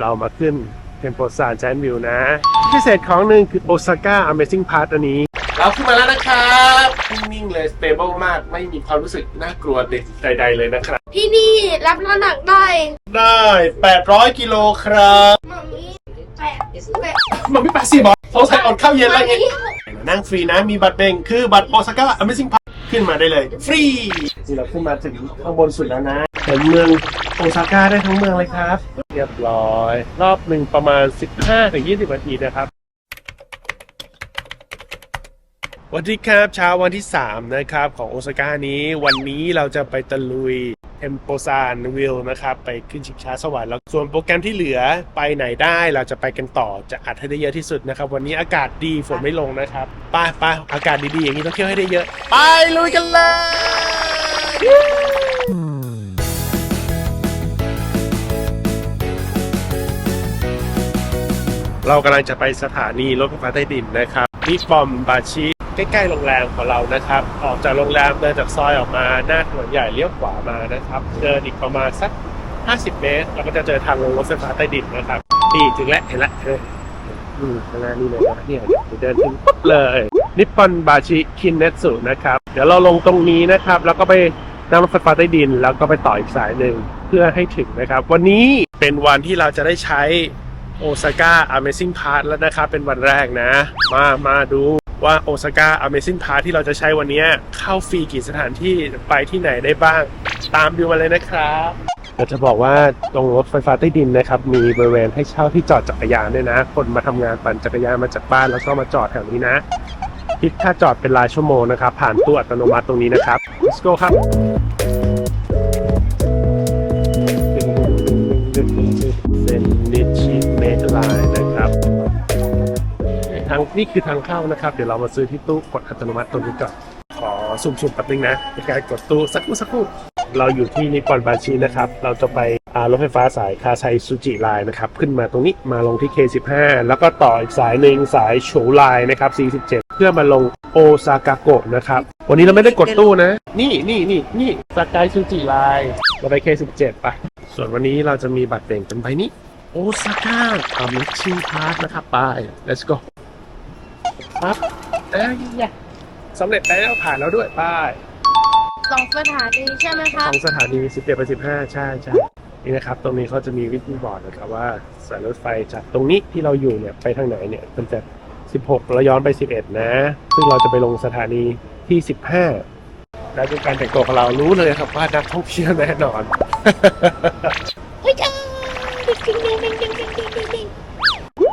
เรามาขึ้นเทมโปซานแจนวิวนะ พิเศษของหนึ่งคือโอซาก้า Amazing Pass อันนี้ เราขึ้นมาแล้วนะครับนิ่งๆเลย stable มาก ไม่มีความรู้สึกน่ากลัวใดๆเลยนะครับ ที่นี่รับน้ำหนักได้ได้ 800 กิโลครับมัมมี่แปดแปดมันไม่แปดสิบหรอสงสัยอดข้าวเย็นอะไรเงี้ยนั่งฟรีนะมีบัตรเบงคือบัตรโอซาก้า Amazing Pass ขึ้นมาได้เลย ฟรีนี่เราขึ้นมาถึงข้างบนสุดแล้วนะเห็นเมืองโอซาก้าได้ทั้งเมืองเลยครับ เรียบร้อย รอบหนึ่งประมาณ 15-20นาทีนะครับสวัสดีครับเช้าวันที่ 3 นะครับ ของโอซาก้านี้วันนี้เราจะไปตะลุย เทมโปซานวิลนะครับไปขึ้นชิงช้าสวรรค์แล้วส่วนโปรแกรมที่เหลือไปไหนได้เราจะไปกันต่อจะอัดให้ได้เยอะที่สุดนะครับ วันนี้อากาศดีฝนไม่ลงนะครับไปไปอากาศดีๆอย่างนี้ต้องเที่ยวให้ได้เยอะ ไปลุยกันเลยเรากำลังจะไปสถานีรถไฟฟ้าใต้ดินนะครับที่ปอมบาชิ ใกล้ๆโรงแรมของเรานะครับ ออกจากโรงแรมเดินจากซอยออกมาหน้าถนนใหญ่เลี้ยวขวามานะครับ เดินอีกประมาณสัก 50 เมตรเราก็จะเจอทางลงรถไฟฟ้าใต้ดินนะครับนี่ถึงแล้วเห็นแล้วอออืมข้างหน้านี่เลยนะเนี่ยเดินถึงปุ๊บเลยนิปปอนบาชิคินเนสุนะครับ เดี๋ยวเราลงตรงนี้นะครับ แล้วก็ไปนั่งรถไฟฟ้าใต้ดิน แล้วก็ไปต่ออีกสายหนึ่งเพื่อให้ถึงนะครับ วันนี้เป็นวันที่เราจะได้ใช้โอซาก้า Amazing Pass แล้วนะครับ เป็นวันแรกนะ มา มาดู ว่าโอซาก้า Amazing Pass ที่เราจะใช้วันนี้เข้าฟรีกี่สถานที่ไปที่ไหนได้บ้าง ตามดูมาเลยนะครับเราจะบอกว่าตรงรถไฟฟ้าใต้ดินนะครับ มีบริเวณให้เช่าที่จอดจักรยานด้วยนะ คนมาทำงานปั่นจักรยานมาจากบ้านแล้วก็มาจอดแถวนี้นะคิดค่าจอดเป็นรายชั่วโมงนะครับ ผ่านตู้อัตโนมัติตรงนี้นะครับ let's go ครับ นี่คือทางเข้านะครับ เดี๋ยวเรามาซื้อที่ตู้กดอัตโนมัติตรงนี้ก่อนขอสุ่มๆแป๊บนึงนะในการกดตู้สักครู่สักครู่เราอยู่ที่นิปอนบาชินะครับ เราจะไปรถไฟฟ้าสายคาไซซูจิไลน์นะครับ ขึ้นมาตรงนี้มาลงที่ K15 แล้วก็ต่ออีกสายหนึ่งสายโฉไลน์นะครับ 47 เพื่อมาลงโอซากาโกะนะครับ วันนี้เราไม่ได้กดตู้นะ นี่นี่นี่นี่สกายซูจิไลน์เราไป K17 ไป ส่วนวันนี้เราจะมีบัตรเบ่งเป็นใบนี้โอซาก้าอามิชิพาร์ทนะครับไป let's go ปั๊บเอ้ยสำเร็จแล้วผ่านแล้วด้วยป้ายสองสถานีใช่ไหมคะ สองสถานี11ไปสิบห้าใช่ใช่นี่นะครับ ตรงนี้เขาจะมีวิทยุบอร์ดนะครับว่าสายรถไฟจากตรงนี้ที่เราอยู่เนี่ยไปทางไหนเนี่ยมันจะ 16 แล้วย้อนไป 11 นะ ซึ่งเราจะไปลงสถานีที่ 15 แล้วดูการแต่งตัวของเรารู้เลยครับว่านักท่องเที่ยวแน่นอน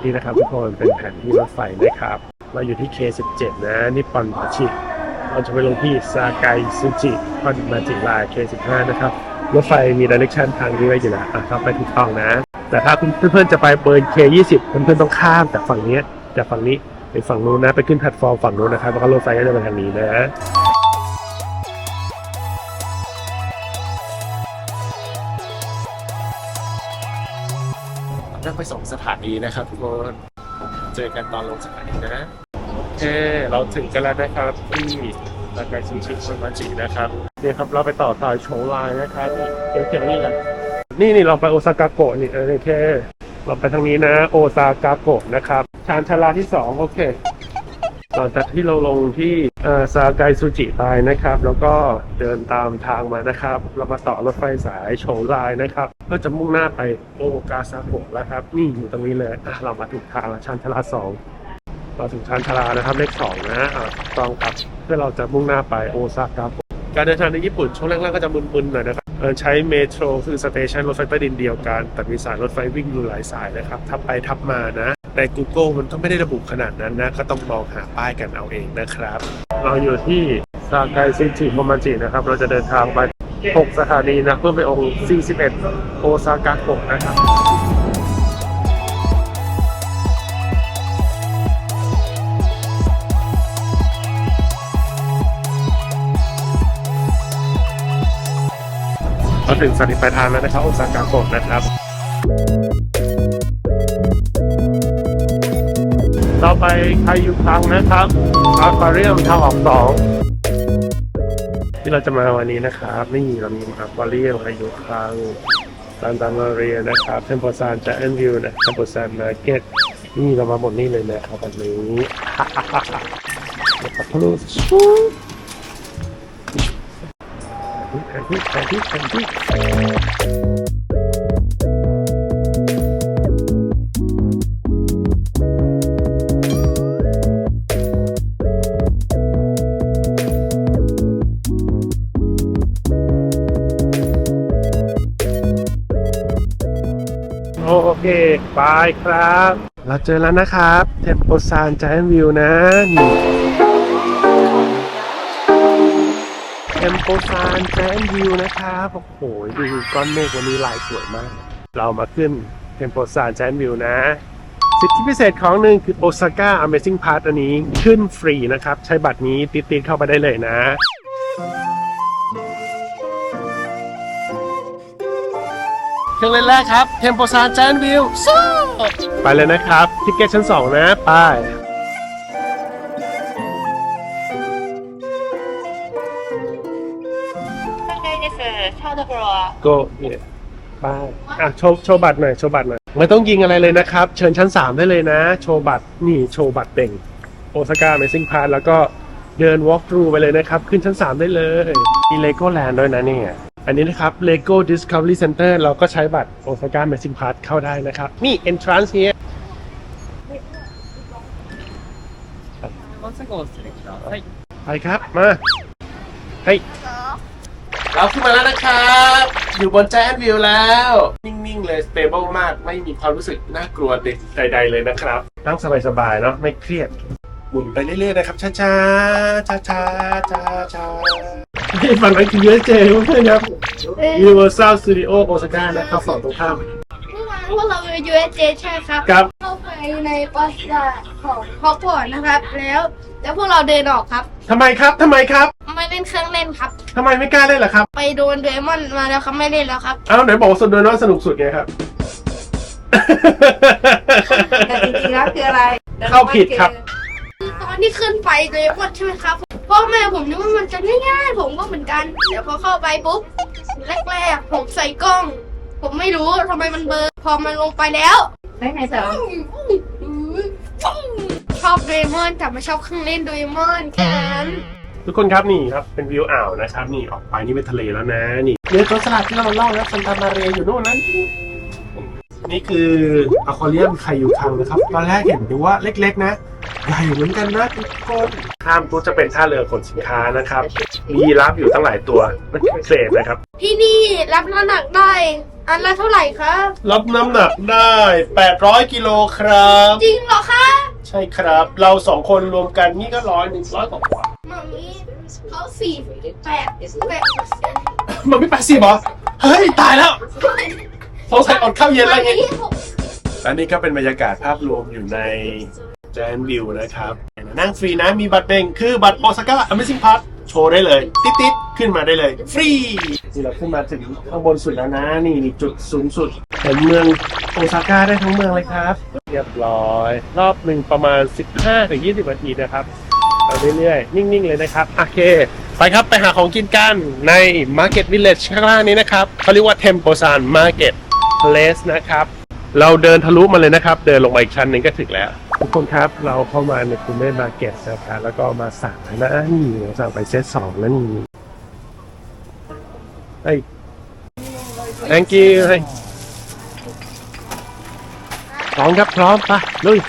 นี่นะครับทุกคนเป็นแผนที่รถไฟนะครับ เราอยู่ที่ K17 นะนิปปอนบาชิเราจะไปลงที่ซาไกซูจิพอนมาจิไลน์ K15 นะครับ รถไฟมีดิเรกชันทางนี้ไว้อยู่แล้วอะครับไปถูกต้องนะ แต่ถ้าคุณเพื่อนๆจะไปเบิร์น K20 เพื่อนๆต้องข้ามจากฝั่งนี้จากฝั่งนี้ไปฝั่งนู้นนะ ไปขึ้นแพลตฟอร์มฝั่งนู้นนะครับแล้วก็รถไฟก็จะมาทางนี้นะนั่งไปสองสถานีนะครับทุกคน เจอกันตอนลงสถานีนะ เค เราถึงกันแล้วนะครับที่รากายซูชิชิมาจินะครับเนี่ยครับเราไปต่อสายโชว์ไลน์นะครับเดี๋ยวเขียนนี่กันนี่นี่เราไปโอซากาโกะนี่เออโอเค เราไปทางนี้นะ โอซากาโกะนะครับชานชาลาที่สองโอเคหลังจากที่เราลงที่เอ่อซาไกซูจิไปนะครับ แล้วก็เดินตามทางมานะครับ เรามาต่อรถไฟสายโฉงลายนะครับเพื่อจะมุ่งหน้าไปโอกาซาโกะแล้วครับ นี่อยู่ตรงนี้เลยอะเรามาถูกทางแล้วชันชาลาสอง เราถึงชันชาลานะครับเลขสองนะอะต้องครับเพื่อเราจะมุ่งหน้าไปโอซาก้าการเดินทางในญี่ปุ่นช่วงแรกๆก็จะมึนๆหน่อยนะครับใช้เมโทรคือสเตชันรถไฟใต้ดินเดียวกัน แต่มีสายรถไฟวิ่งอยู่หลายสายนะครับ ทับไปทับมานะ ใน Google มันก็ไม่ได้ระบุขนาดนั้นนะ ก็ต้องมองหาป้ายกันเอาเองนะครับ เราอยู่ที่ซาไกซินจิโมมันจินะครับ เราจะเดินทางไป 6 สถานีนะ เพื่อไปองค์41 โอซากาโกะนะครับ เราถึงสถานีปลายทางแล้วนะครับโอซากาโกะนะครับ ต่อไปครอยู่ครั้งนะครับอาควาเรียมทางออกสองที่เราจะมาวันนี้นะครับ นี่เรามีอาควาเรียมครอยู่ครั้งซานตามาเรียนะครับเทมโพซานจ a อนวิวนะเทมโพซานมาร์เก็ตนี่เรามาหมดนี่เลยนะครับวันนี้ปั ดพลุชูแผนที่แผนที่แผนที่โอเคบายครับ เราเจอแล้วนะครับ เทมโพซานจ a อนวิวนะนี่ มโปซานแจนวิวนะครับโอ้โหดูก้อนเมฆวันนี้ลายสวยมาก เรามาขึ้นเทมโปซานแจนวิวนะ สิทธิพิเศษของหนึ่งคือโอซาก้า Amazing Pass อันนี้ขึ้นฟรีนะครับ ใช้บัตรนี้ติดๆเข้าไปได้เลยนะเครื่องเล่นแรกครับเทมโปซานแจนวิวไปเลยนะครับทิกเก็ตชั้น 2 นะ ไป ข้างในนี่คือชาตะกรัวโกเนี่ยป้าอะโชว์โชว์บัตรหน่อยโชว์บัตรหน่อยไม่ต้องยิงอะไรเลยนะครับ เชิญชั้น 3 ได้เลยนะ โชว์บัตรนี่โชว์บัตรเต่งโอซาก้าเมซิ่งพาร์แล้วก็เดิน walk through ไปเลยนะครับ ขึ้นชั้น 3 ได้เลยมีเลโก้แลนด์ด้วยนะเนี่ยอันนี้นะครับ Lego Discovery Center เราก็ใช้บัตรโอซาก้าเมซิ่งพาร์เข้าได้นะครับ นี่ entrance here ไปครับมาเฮ้ เราขึ้นมาแล้วนะครับ อยู่บนแจนวิวแล้ว นิ่งๆเลย สเตเบิลมาก ไม่มีความรู้สึกน่ากลัวใดๆเลยนะครับ นั่งสบายๆเนาะ ไม่เครียด หมุนไปเรื่อยๆนะครับช้าๆช้าๆช้าๆช้าๆนี่ฝั่งนั้นคือ USJ เพื่อนครับ Universal Studio Osaka นะครับฝั่งตรงข้ามเมื่อวานพวกเราไป USJ ใช่ครับ ครับ เข้าไปในปราสาทของฮอกวอตส์นะครับ แล้วแล้วพวกเราเดินออกครับ ทำไมครับทำไมครับ ไม่เล่นเครื่องเล่นครับ ทำไมไม่กล้าเล่นล่ะครับ ไปโดนเดมอนมาแล้วครับไม่เล่นแล้วครับ เอ้าไหนบอกว่าสุดโดยน้อยสนุกสุดไงครับ แต่จริงๆแล้วคืออะไรเข้าผิดครับ ตอนที่ขึ้นไปเดมอนใช่ไหมครับพ่อแม่ผมนึกว่ามันจะง่ายๆผมก็เหมือนกันเดี๋ยวพอเข้าไปปุ๊บแรกๆผมใส่กล้อง ผมไม่รู้ทำไมมันเบลอพอมันลงไปแล้วได้ไงต่อชอบเดมอนแต่ไม่ชอบเครื่องเล่นเดมอนแค่นั้น ทุกคนครับนี่ครับเป็นวิวอ่าวนะครับ นี่ออกไปนี่เป็นทะเลแล้วนะนี่เรือตัวสลัดที่เราเล่านะซันตามาเรอยู่โน่นนั้นนี่คืออควาเรียมไคยูคังนะครับ ตอนแรกเห็นดูว่าเล็ก ๆ นะ ใหญ่เหมือนกันนะทุกคนข้ามปุ๊บจะเป็นท่าเรือขนสินค้านะครับ มียีราฟอยู่ตั้งหลายตัวมันคือเศษนะครับ ที่นี่รับน้ำหนักได้ อันละเท่าไหร่ครับ รับน้ำหนักได้ 800 กิโลครับ จริงเหรอคะ ใช่ครับ เราสองคนรวมกันนี่ก็ร้อยหนึ่งร้อยกว่ามามี เขาสี่แปดแปดเปอร์เซ็นต์มันไม่แปดสิบเหรอ เฮ้ย ตายแล้วสงสัยอดข้าวเย็นอะไรมาเงี้ยมีหกและนี่ก็เป็นบรรยากาศภาพรวมอยู่ในแจนวิวนะครับ นั่งฟรีนะมีบัตรเบ่งคือบัตรโอซาก้า Amazing Pass โชว์ได้เลยติดๆขึ้นมาได้เลย ฟรีนี่เราขึ้นมาถึงข้างบนสุดแล้วนะ นี่นี่จุดสูงสุดเห็นเมืองโอซาก้าได้ทั้งเมืองเลยครับ เรียบร้อย รอบหนึ่งประมาณ 15-20นาทีนะครับ เอาเรื่อยๆ นิ่งๆ เลยนะครับโอเค ไปครับไปหาของกินกันใน Market Village ข้างล่างนี้นะครับเขาเรียกว่า Temposan Market Place นะครับเราเดินทะลุมาเลยนะครับ เดินลงมาอีกชั้นหนึ่งก็ถึงแล้ว ทุกคนครับเราเข้ามาในคูเม่มาร์เก็ตนะครับแล้วก็มาสั่งนะนี่เราสั่งไปเซตสองแล้วนี่เฮ้ย thank you เฮ้ยพร้อมครับพร้อมไปลุย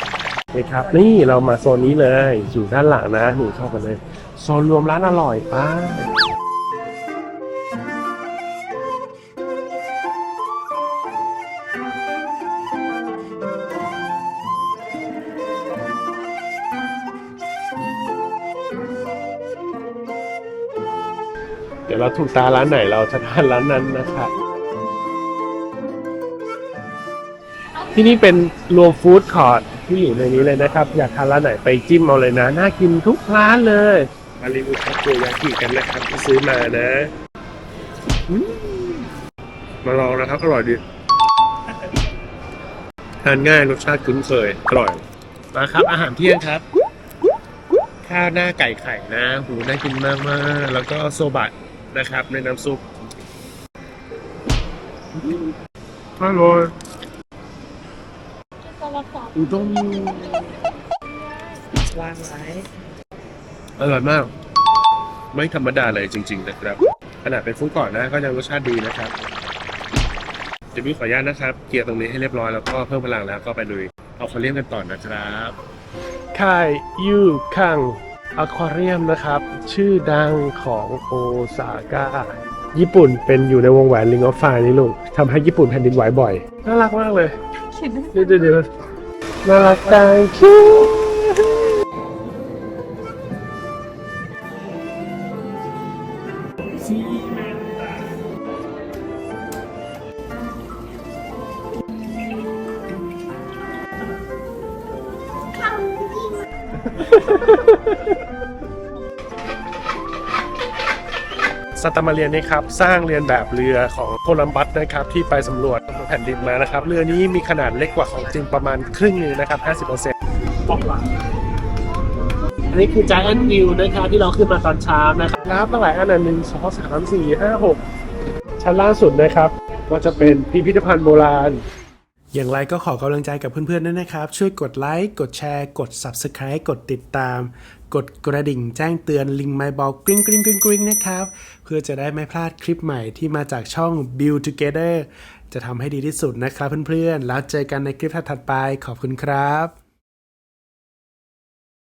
นี่ครับ นี่เรามาโซนนี้เลย อยู่ด้านหลังนะ นี่เข้ากันเลย โซนรวมร้านอร่อยป้าเดี๋ยวเราถูกตาร้านไหนเราจะทานร้านนั้นนะครับที่นี่เป็นรวมฟู้ดคอร์ท ที่อยู่ในนี้เลยนะครับ อยากทานร้านไหนไปจิ้มเอาเลยนะ น่ากินทุกร้านเลยมารีวิวทาโกยากิกันนะครับที่ซื้อมานะอืมมาลองนะครับ อร่อยดีทานง่ายรสชาติคุ้นเคย อร่อยมาครับ อาหารเที่ยงครับ ข้าวหน้าไก่ไข่นะ หูน่ากินมากมากๆแล้วก็โซบะนะครับ ในน้ำซุปอร่อยสลับส องอุด้งวางไว้อร่อยมาก ไม่ธรรมดาเลยจริง ๆ นะครับ ขนาดเป็นฟุ้งก่อนนะก็ยังรสชาติดีนะครับเดี๋ยวพี่ขออนุญาตนะครับเกียร์ตรงนี้ให้เรียบร้อยแล้วก็เพิ่มพลังแล้วก็ไปลุยเอาคาเรียมกันต่อนะครับค่ายยูคังอควาเรียมนะครับ ชื่อดังของโอซาก้าญี่ปุ่นเป็นอยู่ในวงแหวนลิงออฟไฟนี่ลูกทำให้ญี่ปุ่นแผ่นดินไหวบ่อย น่ารักมากเลย เดี๋ยวเดี๋ยว เดี๋ยว สตามาเรียนนี่ครับสร้างเรียนแบบเรือของโคลัมบัสนะครับที่ไปสำรวจแผ่นดินมานะครับเรือนี้มีขนาดเล็กกว่าของจริงประมาณครึ่งหนึงนะครับ 50%อันนี้คือ Giant View นะครับที่เราขึ้นมาตอนเช้านะครับน้ำตั้งหลายอันนะหนึ่งสองสามสี่ห้าหกชั้นล่างสุดนะครับ ก็จะเป็นพิพิธภัณฑ์โบราณ อย่างไรก็ขอกำลังใจกับเพื่อนๆด้วยนะครับ ช่วยกดไลค์ กดแชร์ กด Subscribe กดติดตาม กดกระดิ่งแจ้งเตือนลิงไมบอลกริ๊งกริ๊งกริ๊งกริ๊งนะครับ เพื่อจะได้ไม่พลาดคลิปใหม่ที่มาจากช่อง Build Together จะทำให้ดีที่สุดนะครับเพื่อนๆ แล้วเจอกันในคลิปถัดๆไป ขอบคุณครับ